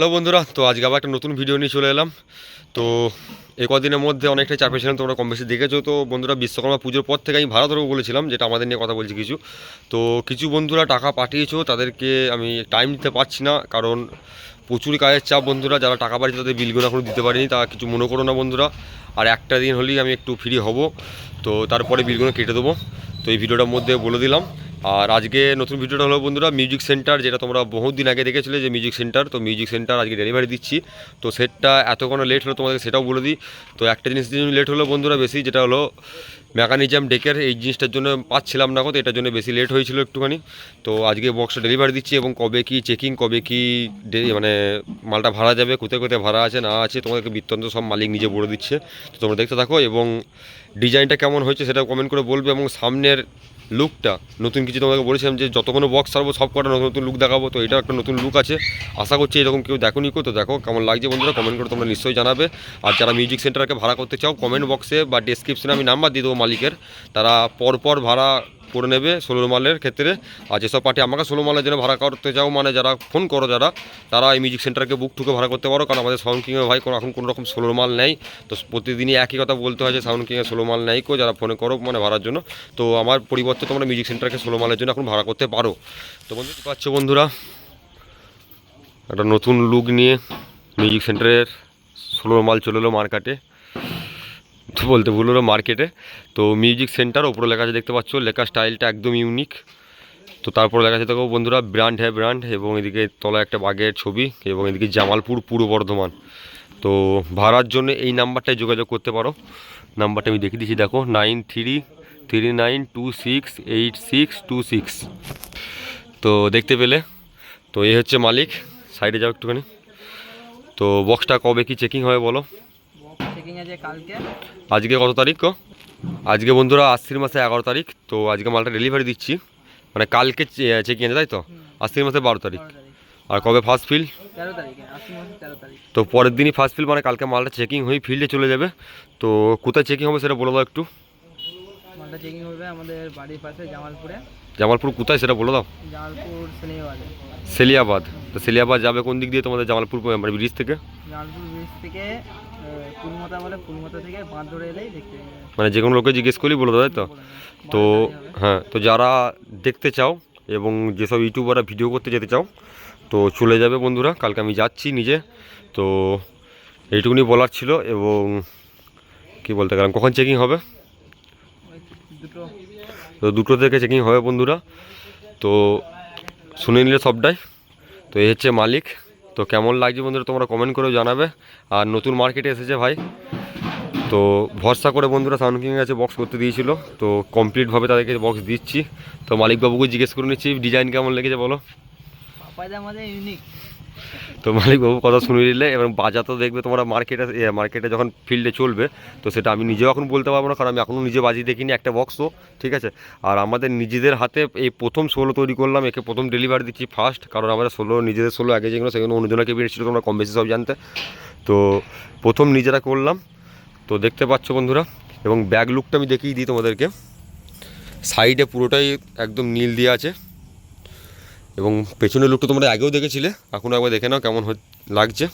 Hello বন্ধুরা, তো আজকে আবার একটা নতুন ভিডিও নিয়ে চলে এলাম। তো এই কদিনের মধ্যে অনেকটাই চাপে ছিলাম, তোমরা কম বেশি দেখেছ। তো বন্ধুরা, বিশ্বকর্মা পুজোর পর থেকে আমি ধরবো বলেছিলাম, যেটা আমাদের নিয়ে কথা বলছি কিছু। তো কিছু বন্ধুরা টাকা পাঠিয়েছো, তাদেরকে আমি টাইম দিতে পারছি না, কারণ প্রচুর কাজের চাপ বন্ধুরা। যারা টাকা পাঠিয়েছে, তাদের বিলগুলো এখনও দিতে পারিনি তা কিছু মনে করো না বন্ধুরা। আর একটা দিন হলেই আমি একটু ফ্রি হব, তো তারপরে বিলগুলো কেটে দেবো। তো এই ভিডিওটার মধ্যে বলে দিলাম। আর আজকে নতুন ভিডিওটা হলো বন্ধুরা মিউজিক সেন্টার, যেটা তোমরা বহুত দিন আগে দেখেছিলে যে মিউজিক সেন্টার। তো মিউজিক সেন্টার আজকে ডেলিভারি দিচ্ছি। তো সেটটা এতক্ষণ লেট হলো তোমাদের সেটাও বলে দিই। তো একটা জিনিস লেট হলো বন্ধুরা বেশি, যেটা হলো মেকানিজম ডেকের এই জিনিসটার জন্য পাচ্ছিলাম না কত, এটার জন্য বেশি লেট হয়েছিল একটুখানি। তো আজকে বক্সটা ডেলিভারি দিচ্ছি এবং কবে কি চেকিং কবে কি মানে মালটা ভাড়া যাবে, কোথায় কোথায় ভাড়া আছে, না আছে, তোমাদেরকে বৃত্তান্ত সব মালিক নিজে বলে দিচ্ছে। তো তোমরা দেখতে থাকো এবং ডিজাইনটা কেমন হয়েছে সেটা কমেন্ট করে বলবে এবং সামনের লুকটা নতুন কিছু তোমাকে বলেছিলাম যে যতক্ষণ বক্স ছাড়বো, সব কটা নতুন নতুন লুক দেখাবো, তো এটা একটা নতুন লুক আছে। আশা করছি এরকম কেউ দেখো নিকো তো দেখো কেমন লাগছে বন্ধুরা কমেন্ট করে তোমরা নিশ্চয়ই জানাবে। আর যারা মিউজিক সেন্টারকে ভাড়া করতে চাও কমেন্ট বক্সে বা ডেসক্রিপশনে আমি নাম্বার দিয়ে দেবো মালিকের। তারা পরপর ভাড়া করে নেবে ষোলো মালের ক্ষেত্রে। আর যেসব পার্টি আমাকে ষোলো মালের জন্য ভাড়া করতে চাও মানে যারা ফোন করো যারা, তারা এই মিউজিক সেন্টারকে বুক ঠুকে ভাড়া করতে পারো। কারণ আমাদের সাউন্ড কিংয়ে ভাই কোনো এখন কোনো রকম ষোলো মাল নেই। তো প্রতিদিনই একই কথা বলতে হয় যে সাউন্ড কিংয়ে ষোলো মাল নেই কো, যারা ফোনে করো মানে ভাড়ার জন্য। তো আমার পরিবর্তে তোমরা মিউজিক সেন্টারকে ষোলো মালের জন্য এখন ভাড়া করতে পারো। তো বন্ধু পাচ্ছ বন্ধুরা, একটা নতুন লুক নিয়ে মিউজিক সেন্টারের ষোলো মাল চলে এলো মার্কেটে। বলতে ভুল হলো মার্কেটে। তো মিউজিক সেন্টার ওপরে লেখা আছে দেখতে পাচ্ছ, লেখা স্টাইলটা একদম ইউনিক তো তারপরে লেখা আছে দেখো বন্ধুরা ব্র্যান্ড হ্যাঁ ব্র্যান্ড এবং এদিকে তলায় একটা বাঘের ছবি, এবং এদিকে জামালপুর পূর্ব বর্ধমান। তো ভাড়ার জন্য এই নাম্বারটায় যোগাযোগ করতে পারো। নাম্বারটা আমি দেখিয়ে দিচ্ছি, দেখো nine three three nine two six eight six two six তো দেখতে পেলে, তো এই হচ্ছে মালিক সাইডে যাও একটুখানি। তো বক্সটা কবে কি চেকিং হবে বলো? আজকে কত তারিখ আজকে বন্ধুরা আশ্বির মাসে এগারো তারিখ তো আজকে মালটা ডেলিভারি দিচ্ছি। মানে কালকে চেকিং আছে তাই তো? আশ্বির মাসে বারো তারিখ। আর কবে ফার্স্ট ফিল তো পরের দিনই ফার্স্ট ফিল মানে কালকে মালটা চেকিং হয়ে ফিল্ডে চলে যাবে। তো কোথায় চেকিং হবে সেটা বলে দাও একটু। মালটা চেকিং হবে আমাদের বাড়ির পাশে জামালপুরে। জামালপুর কোথায় সেটা বলে দাও। জামালপুর সেলিয়াবাদ। তো সেলিয়াবাদ যাবে কোন দিক দিয়ে তোমাদের জামালপুর মানে ব্রিজ থেকে? জামালপুর ব্রিজ থেকে কুলমতা বলে কুলমতা থেকে বাঁধ ধরে এলেই দেখতে মানে যে কোনো লোকে জিজ্ঞেস করলেই বলে তাই তো? তো। হ্যাঁ তো যারা দেখতে চাও এবং যেসব ইউটিউবাররা ভিডিও করতে যেতে চাও তো চলে যাবে বন্ধুরা কালকে আমি যাচ্ছি নিজে। তো এইটুকুনি বলার ছিল এবং কি বলতে গেলাম কখন চেকিং হবে? তো দুটো থেকে চেকিং হবে বন্ধুরা। তো শুনে নিলে সবটাই। তো এই হচ্ছে মালিক। তো কেমন লাগছে বন্ধুরা তোমরা কমেন্ট করেও জানাবে। আর নতুন মার্কেটে এসেছে ভাই। তো ভরসা করে বন্ধুরা সাউন্ড কিং কাছে বক্স করতে দিয়েছিল। তো কমপ্লিটভাবে তাদেরকে বক্স দিচ্ছি। তো মালিকবাবুকে জিজ্ঞেস করে নিচ্ছি ডিজাইন কেমন লেগেছে বলো? ইউনিক তো মালিকবাবু কথা শুনে নিলে, এবং বাজার তো দেখবে তোমরা মার্কেটে মার্কেটে যখন ফিল্ডে চলবে, তো সেটা আমি নিজেও এখন বলতে পারব না, কারণ আমি এখনও নিজে বাজি দেখিনি একটা বক্সও ঠিক আছে? আর আমাদের নিজেদের হাতে এই প্রথম ষোলো তৈরি করলাম, একে প্রথম ডেলিভারি দিচ্ছি ফার্স্ট কারণ আমাদের ষোলো, নিজেদের ষোলো আগে যেগুলো, সেগুলো অন্যজনকে বেরিয়েছিল তোমরা কম বেশি সব জানতে। তো প্রথম নিজেরা করলাম, তো দেখতে পাচ্ছ বন্ধুরা, এবং ব্যাগ লুকটা আমি দেখিয়ে দিই তোমাদেরকে। সাইডে পুরোটাই একদম নীল দিয়ে আছে। এবং পেছনের লুকটা তোমরা আগেও দেখেছিলে। এখনও একবার দেখে নাও কেমন লাগছে।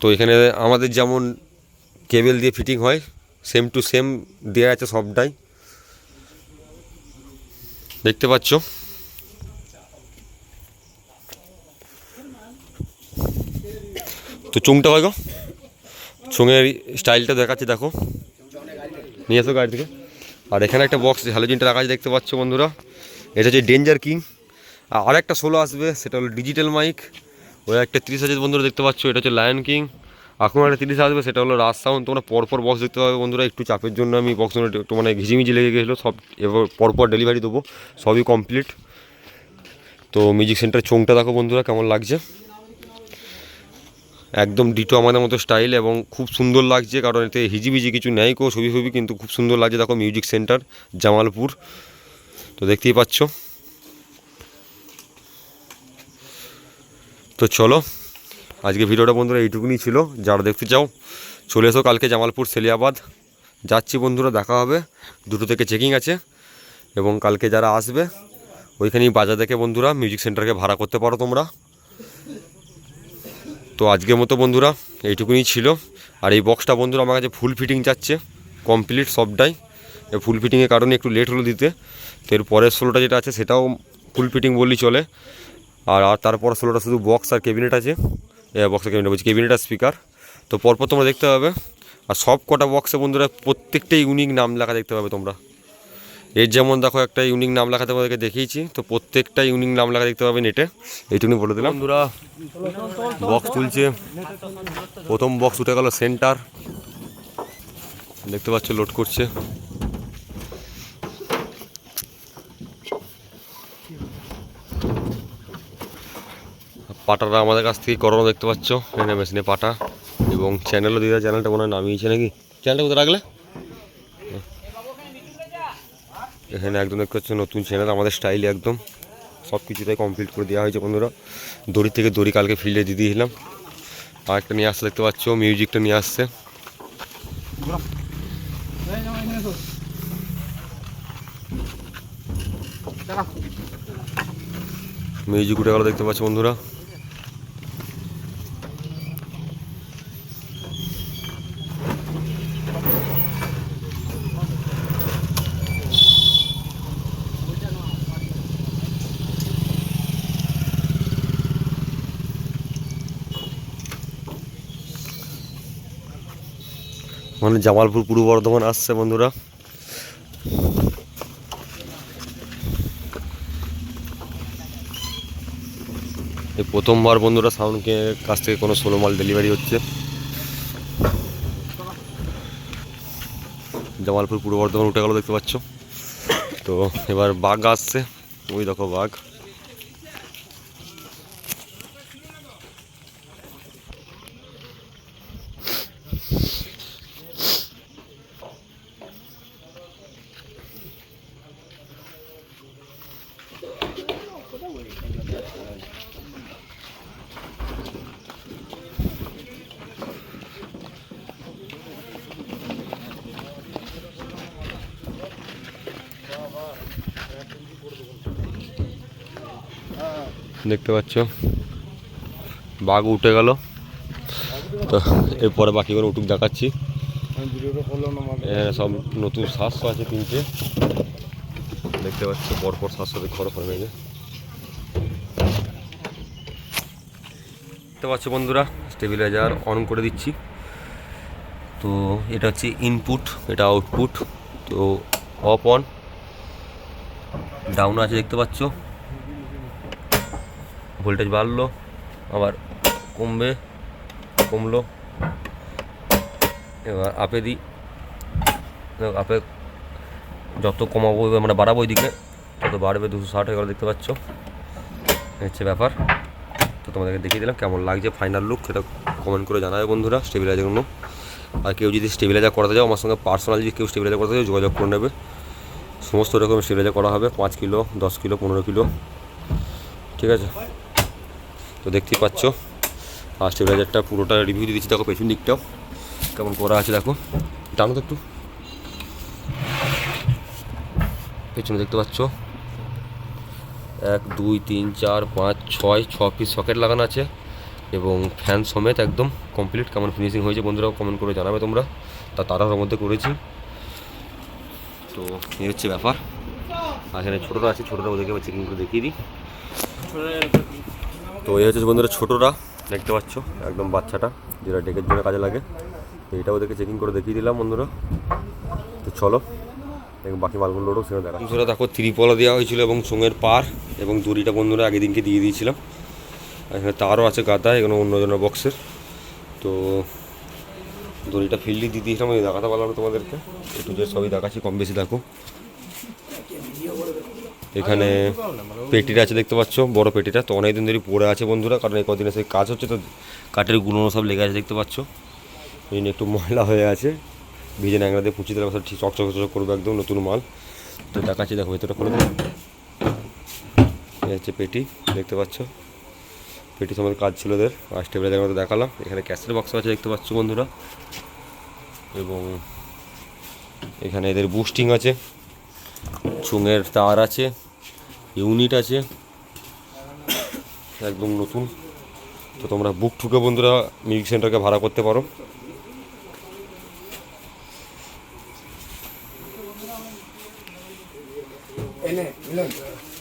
তো এখানে আমাদের যেমন কেবেল দিয়ে ফিটিং হয় সেম টু সেম দেওয়া আছে সবটাই। দেখতে পাচ্ছ? তো চুংটা হয় গো। চুঙের স্টাইলটা দেখাচ্ছি, দেখো। নিয়ে এসো গাড়ি থেকে। আর এখানে একটা বক্স হ্যালোজিনটা রাখা দেখতে পাচ্ছ বন্ধুরা? এটা হচ্ছে ডেঞ্জার কিং আর একটা সোলো আসবে, সেটা হলো ডিজিটাল মাইক ওই একটা তিরিশ হাজার বন্ধুরা, দেখতে পাচ্ছ, এটা হচ্ছে লায়ন কিং এখন একটা তিরিশ আসবে, সেটা হলো রাজ সাউন্ড তোমরা পরপর বক্স দেখতে পাবে বন্ধুরা, একটু চাপের জন্য আমি বক্স একটু মানে ঘিজিমিজি লেগে গেছিল, সব এবার পরপর ডেলিভারি দেবো, সবই কমপ্লিট তো মিউজিক সেন্টার চোংটা দেখো বন্ধুরা, কেমন লাগছে। একদম ডিটো আমাদের মতো স্টাইল এবং খুব সুন্দর লাগছে, কারণ এতে হিজিবিজি কিছু নেই কো ছবি ছবি কিন্তু খুব সুন্দর লাগছে। দেখো, মিউজিক সেন্টার, জামালপুর। তো দেখতেই পাচ্ছ। তো চলো, আজকে ভিডিওটা বন্ধুরা এইটুকুনি ছিল। যারা দেখতে চাও, চলে এসো কালকে জামালপুর সেলিয়াবাদ। যাচ্ছি বন্ধুরা, দেখা হবে। দুটো থেকে চেকিং আছে। এবং কালকে যারা আসবে, ওইখানেই বাজার দেখে বন্ধুরা মিউজিক সেন্টারকে ভাড়া করতে পারো তোমরা। তো আজকের মতো বন্ধুরা এইটুকুনি ছিল। আর এই বক্সটা বন্ধুরা আমার কাছে ফুল ফিটিং যাচ্ছে কমপ্লিট সবটাই। ফুল ফিটিংয়ের কারণে একটু লেট হলো দিতে। তো এর পরের ষোলোটা যেটা আছে, সেটাও ফুল ফিটিং বললেই চলে। আর আর তারপর ষোলোটা শুধু বক্স আর ক্যাবিনেট আছে। বক্স আর ক্যাবিনেট বলছি ক্যাবিনেট আর স্পিকার তো পরপর তোমরা দেখতে পাবে। আর সব কটা বক্সে বন্ধুরা, প্রত্যেকটাই ইউনিক নাম লেখা দেখতে পাবে তোমরা। এর যেমন দেখো একটা ইউনিক নাম লেখা তোমাদেরকে দেখিয়েছি। তো প্রত্যেকটা ইউনিক নাম লেখা দেখতে পাবে নেটে এইটুকুনি বলে দিলাম। বন্ধুরা বক্স তুলছে। প্রথম বক্স উঠে গেল সেন্টার দেখতে পাচ্ছ লোড করছে। পাটাটা আমাদের কাছ থেকে করানো দেখতে পাচ্ছ। এখানে মেশিনে পাটা। এবং চ্যানেলও দিদা চ্যানেলটা মনে হয় নামিয়েছে নাকি? চ্যানেলটা কোথায় রাখলে? এখানে একদম দেখতে পাচ্ছ নতুন চ্যানেল, আমাদের স্টাইলে একদম সব কিছুটাই কমপ্লিট করে দেওয়া হয়েছে বন্ধুরা। দড়ি থেকে দড়ি কালকে ফিল্ডে দিয়ে দিয়েছিলাম। আর একটা নিয়ে আসতে দেখতে পাচ্ছ মিউজিকটা নিয়ে আসছে। মিউজিক উঠে গেল, দেখতে পাচ্ছ বন্ধুরা। মানে জামালপুর, পূর্ব বর্ধমান আসছে বন্ধুরা। এই প্রথমবার বন্ধুরা সাউন্ডকে কাছ থেকে কোনো ষোলো মাল ডেলিভারি হচ্ছে। জামালপুর, পূর্ব বর্ধমান উঠে গেল, দেখতে পাচ্ছ। তো এবার বাঘ আসছে। ওই দেখো বাঘ। দেখতে পাচ্ছ। বাঘ উঠে গেল। তো এরপরে বাকিগুলো উঠুক দেখাচ্ছি। সব নতুন শ্বাস আছে তিনটে। দেখতে পাচ্ছ পরপর শ্বাস দেখতে পারো ফোনে দেখতে পাচ্ছ বন্ধুরা, স্টেবিলাইজার অন করে দিচ্ছি। তো এটা হচ্ছে ইনপুট এটা আউটপুট তো অফ অন ডাউন আছে দেখতে পাচ্ছ। ভোল্টেজ বাড়লো, আবার কমবে, কমলো। এবার আপে দিই আপে যত কমাবো মানে বাড়াবো ওইদিকে, তত বাড়বে দুশো ষাট হয়ে গেলো দেখতে পাচ্ছ? হচ্ছে ব্যাপার। তো তোমাদেরকে দেখিয়ে দিলাম কেমন লাগছে ফাইনাল লুক সেটা কমেন্ট করে জানাবে বন্ধুরা স্টেবিলাইজার জন্য আর কেউ যদি স্টেবিলাইজার করাতে যাও আমার সঙ্গে পার্সোনাল যদি কেউ স্টেবিলাইজার করতে চাও, যোগাযোগ করে নেবে। সমস্ত রকম স্টেবিলাইজার করা হবে, পাঁচ কিলো, দশ কিলো, পনেরো কিলো। ঠিক আছে? তো দেখতেই পাচ্ছ। আর স্টেবিলাইজারটা পুরোটা রিভিউ দিয়ে দিচ্ছি। দেখো পেছন দিকটাও। কেমন করা আছে, দেখো। টানো তো একটু। পেছনে দেখতে পাচ্ছ। এক, দুই, তিন, চার, পাঁচ, ছয়, ছ পিস সকেট লাগানো আছে। এবং ফ্যান সমেত একদম কমপ্লিট কেমন ফিনিশিং হয়েছে বন্ধুরাও কমেন্ট করে জানাবে তোমরা। তা তারার মধ্যে করেছি। তো এই হচ্ছে ব্যাপার। আর এখানে ছোটোরা আছে, ছোটোরা ওদেরকে চেকিং করে দেখিয়ে দিই। তো এই হচ্ছে বন্ধুরা ছোটোরা, দেখতে পাচ্ছ? একদম বাচ্চাটা, যেটা ডেকের জন্য কাজে লাগে। তো এটা ওদেরকে চেকিং করে দেখিয়ে দিলাম বন্ধুরা। তো চলো বাকি মালগুলোরও সেখানে দেখা বন্ধুরা, দেখো ত্রিপলা দেওয়া হয়েছিল এবং সঙ্গের পার এবং দড়িটা বন্ধুরা আগের দিনকে দিয়ে দিয়েছিলাম। এখানে তারও আছে গাদা এখানে অন্যজনের বক্সের। তো দড়িটা ফিল্ডি দিয়ে দিয়েছিলাম, আমি দেখাতে পারলাম তোমাদেরকে। একটু যে সবই দেখাচ্ছি, কম বেশি দেখো। এখানে পেটিটা আছে দেখতে পাচ্ছ, বড় পেটিটা তো অনেকদিন ধরে পড়ে আছে বন্ধুরা, কারণ এই কদিনে সেই কাজ হচ্ছে, তো কাঠের গুঁড়ো সব লেগে আছে দেখতে পাচ্ছ। এই একটু ময়লা হয়ে আছে। ভিজে ন্যাংরা দিয়ে পুঁচি দিলে ঠিক চকচক চকচক করবে একদম নতুন মাল। তো দেখাচ্ছি, দেখো ভেতরটা খুলে এই হচ্ছে পেটি, দেখতে পাচ্ছ। পেটি সময় কাজ ছিল ওদের, আর স্টেবিলাইজার মতো দেখালাম। এখানে ক্যাসেট বক্স আছে দেখতে পাচ্ছ বন্ধুরা। এবং এখানে এদের বুস্টিং আছে। চুঙের তার আছে, ইউনিট আছে, একদম নতুন। তো তোমরা বুক ঠুকে বন্ধুরা মিউজিক সেন্টারকে ভাড়া করতে পারো।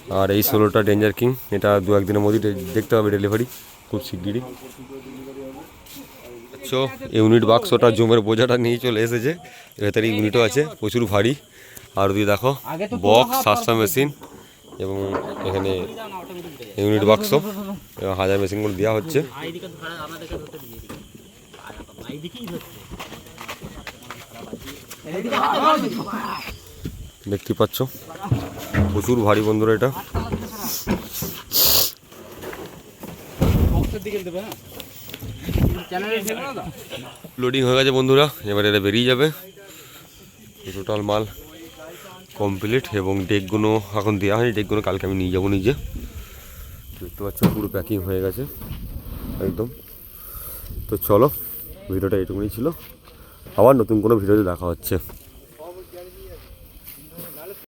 আর এই ষোলোটা ডেঞ্জার কিং এটা দু একদিনের মধ্যেই ডে- দেখতে হবে ডেলিভারি খুব শিগগিরই। আচ্ছা ইউনিট বাক্সটা জুমের বোঝাটা নিয়ে চলে এসেছে। ভেতরে ইউনিটও আছে, প্রচুর ভারী। আর যদি দেখো বক্স সাতটা মেশিন এবং এখানে ইউনিট বাক্স এবং হাজার মেশিনগুলো দেওয়া হচ্ছে। দেখতে পাচ্ছ প্রচুর ভারী বন্ধুরা এটা। লোডিং হয়ে গেছে বন্ধুরা এবার এটা বেরিয়ে যাবে। টোটাল মাল কমপ্লিট এবং ডেকগুলো এখন দেওয়া হয়নি, ডেকগুলো কালকে আমি নিয়ে যাব নিজে। দেখতে পাচ্ছ, পুরো প্যাকিং হয়ে গেছে, একদম। তো চলো, ভিডিওটা এটুকুনি ছিল। আবার নতুন কোনো ভিডিওতে দেখা হচ্ছে।